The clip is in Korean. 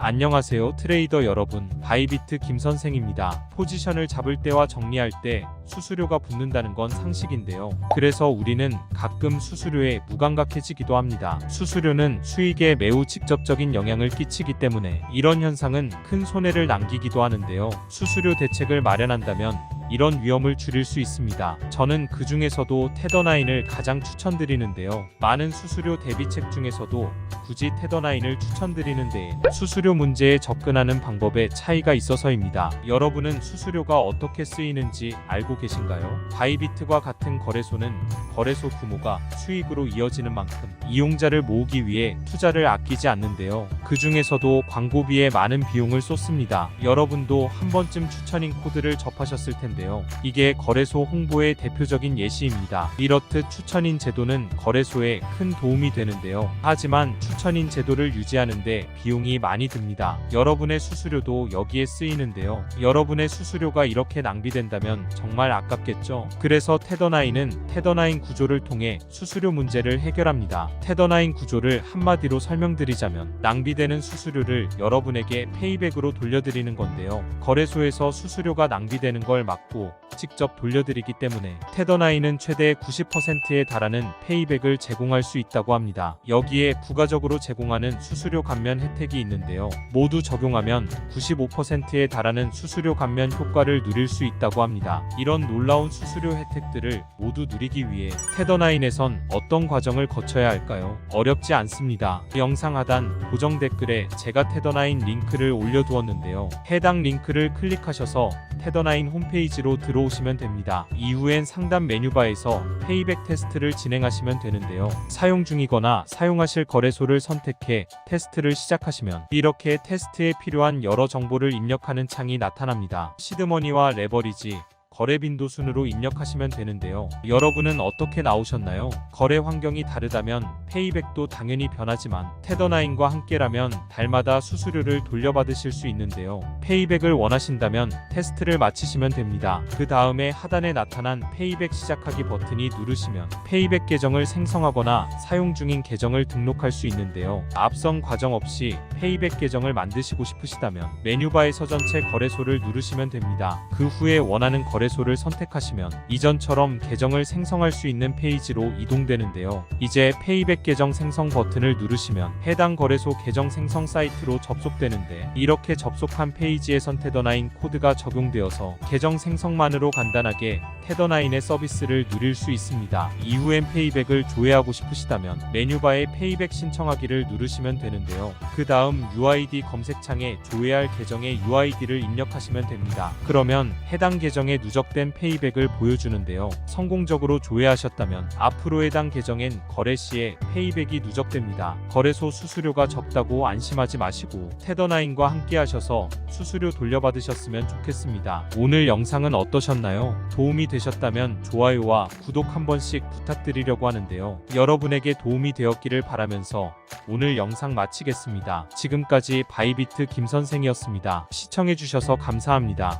안녕하세요 트레이더 여러분. 바이비트 김선생입니다. 포지션을 잡을 때와 정리할 때 수수료가 붙는다는 건 상식인데요. 그래서 우리는 가끔 수수료에 무감각해지기도 합니다. 수수료는 수익에 매우 직접적인 영향을 끼치기 때문에 이런 현상은 큰 손해를 남기기도 하는데요. 수수료 대책을 마련한다면 이런 위험을 줄일 수 있습니다. 저는 그 중에서도 테더나인을 가장 추천드리는데요. 많은 수수료 대비책 중에서도 굳이 테더나인을 추천드리는데 수수료 문제에 접근하는 방법에 차이가 있어서입니다. 여러분은 수수료가 어떻게 쓰이는지 알고 계신가요? 바이비트과 같은 거래소는 거래소 규모가 수익으로 이어지는 만큼 이용자를 모으기 위해 투자를 아끼지 않는데요. 그 중에서도 광고비에 많은 비용을 쏟습니다. 여러분도 한 번쯤 추천인 코드를 접하셨을 텐데요. 이게 거래소 홍보의 대표적인 예시입니다. 이렇듯 추천인 제도는 거래소에 큰 도움이 되는데요. 하지만 추천 인 제도를 유지하는데 비용이 많이 듭니다. 여러분의 수수료도 여기에 쓰이는데요. 여러분의 수수료가 이렇게 낭비된다면 정말 아깝겠죠. 그래서 테더나인은 테더나인 구조를 통해 수수료 문제를 해결합니다. 테더나인 구조를 한마디로 설명드리자면 낭비되는 수수료를 여러분에게 페이백으로 돌려드리는 건데요. 거래소에서 수수료가 낭비되는 걸 막고 직접 돌려드리기 때문에 테더나인은 최대 90%에 달하는 페이백을 제공할 수 있다고 합니다. 여기에 부가적으로 제공하는 수수료 감면 혜택이 있는데요. 모두 적용하면 95%에 달하는 수수료 감면 효과를 누릴 수 있다고 합니다. 이런 놀라운 수수료 혜택들을 모두 누리기 위해 테더나인에선 어떤 과정을 거쳐야 할까요? 어렵지 않습니다. 영상 하단 고정 댓글에 제가 테더나인 링크를 올려두었는데요. 해당 링크를 클릭하셔서 테더나인 홈페이지로 들어오 시면 됩니다. 이후엔 상단 메뉴바에서 페이백 테스트를 진행하시면 되는데요. 사용 중이거나 사용하실 거래소를 선택해 테스트를 시작하시면 이렇게 테스트에 필요한 여러 정보를 입력하는 창이 나타납니다. 시드머니와 레버리지, 거래 빈도 순으로 입력하시면 되는데요. 여러분은 어떻게 나오셨나요? 거래 환경이 다르다면 페이백도 당연히 변하지만 테더나인과 함께라면 달마다 수수료를 돌려받으실 수 있는데요. 페이백을 원하신다면 테스트를 마치시면 됩니다. 그 다음에 하단에 나타난 페이백 시작하기 버튼이 누르시면 페이백 계정을 생성하거나 사용 중인 계정을 등록할 수 있는데요. 앞선 과정 없이 페이백 계정을 만드시고 싶으시다면 메뉴바에서 전체 거래소를 누르시면 됩니다. 그 후에 원하는 거래소 를 선택하시면 이전처럼 계정을 생성할 수 있는 페이지로 이동되는데요. 이제 페이백 계정 생성 버튼을 누르시면 해당 거래소 계정 생성 사이트로 접속되는데 이렇게 접속한 페이지에선 테더나인 코드가 적용되어서 계정 생성만으로 간단하게 테더나인의 서비스를 누릴 수 있습니다. 이후엔 페이백을 조회하고 싶으시다면 메뉴바에 페이백 신청하기를 누르시면 되는데요. 그 다음 UID 검색창에 조회할 계정의 UID를 입력하시면 됩니다. 그러면 해당 계정에 누적 된 페이백을 보여주는데요. 성공적으로 조회하셨다면 앞으로 해당 계정엔 거래 시에 페이백이 누적됩니다. 거래소 수수료가 적다고 안심하지 마시고 테더나인과 함께 하셔서 수수료 돌려받으셨으면 좋겠습니다. 오늘 영상은 어떠셨나요? 도움이 되셨다면 좋아요와 구독 한 번씩 부탁드리려고 하는데요. 여러분에게 도움이 되었기를 바라면서 오늘 영상 마치겠습니다. 지금까지 바이비트 김선생이었습니다. 시청해주셔서 감사합니다.